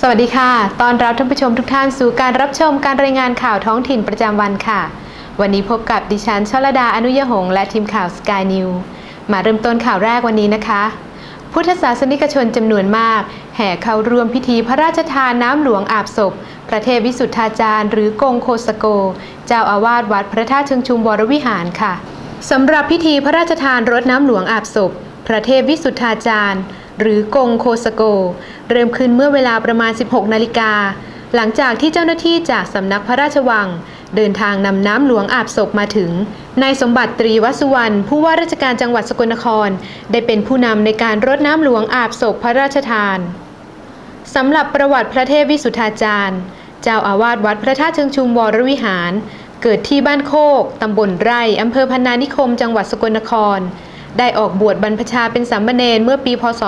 สวัสดีค่ะ ตอนรับท่านผู้ชมทุกท่านสู่การรับชมการรายงานข่าวท้องถิ่นประจำวันค่ะ วันนี้พบกับดิฉันชลดาอนุยหง และทีมข่าวสกายนิวมาเริ่มต้นข่าวแรกวันนี้นะคะ พุทธศาสนิกชนจำนวนมาก แห่เข้าร่วมพิธีพระราชทานน้ำหลวงอาบศพ พระเทพวิสุทธาจารย์ หรือกงโคสโก เจ้าอาวาสวัดพระธาตุเชิงชุมวรวิหารค่ะสำหรับพิธีพระราชทานรดน้ำหลวงอาบศพ พระเทพวิสุทธาจารย์ หรือกงโคสโก เริ่มขึ้นเมื่อเวลาประมาณ 16 นาฬิกา หลังจากที่เจ้าหน้าที่จากสำนักพระราชวัง เดินทางนำน้ำหลวงอาบศพมาถึง นายสมบัติตรีวสุวรรณผู้ว่าราชการจังหวัดสกลนคร ได้เป็นผู้นำในการรดน้ำหลวงอาบศพพระราชทานสำหรับประวัติพระเทพวิสุทธาจารย์ เจ้าอาวาสวัดพระธาตุเชิงชุมวรวิหาร เกิดที่บ้านโคก ตำบลไร่ อำเภอพนานิคม จังหวัดสกลนคร ได้ออกบวชบรรพชาเป็นสามเณรเมื่อปีพศ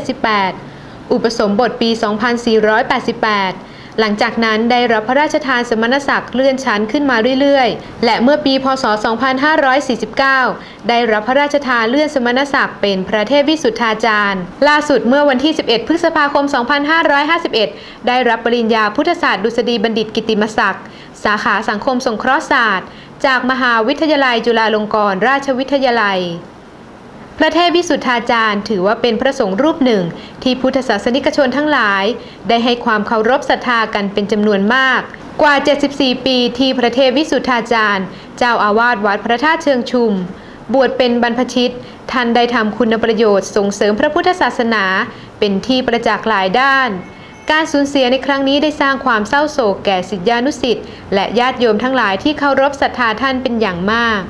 2478 อุปสมบทปี 2488 หลังจากนั้นได้รับพระราชทานสมณศักดิ์เลื่อนชั้นขึ้นมาเรื่อยๆ และเมื่อปีพศ 2549 ได้รับพระราชทานเลื่อนสมณศักดิ์เป็นพระเทพวิสุทธาจารย์ ล่าสุดเมื่อวันที่ 11 พฤษภาคม 2551 ได้รับปริญญาพุทธศาสตร์ดุษฎีบัณฑิตกิติมศักดิ์ สาขาสังคมสงเคราะห์ศาสตร์ จากมหาวิทยาลัยจุฬาลงกรณราชวิทยาลัย พระเทพวิสุทธาจารย์ ถือว่าเป็นพระสงฆ์รูปหนึ่ง ที่พุทธศาสนิกชนทั้งหลาย ได้ให้ความเคารพศรัทธากันเป็นจำนวนมาก กว่า 74 ปีที่พระเทพวิสุทธาจารย์ เจ้าอาวาสวัดพระธาตุเชิงชุม บวชเป็นบรรพชิต ท่านได้ทำคุณประโยชน์ส่งเสริมพระพุทธศาสนา เป็นที่ประจักษ์หลายด้าน การสูญเสียในครั้งนี้ได้สร้างความเศร้าโศกแก่ศิษยานุสิษย์และญาติโยมทั้งหลายที่เคารพศรัทธาท่านเป็นอย่างมาก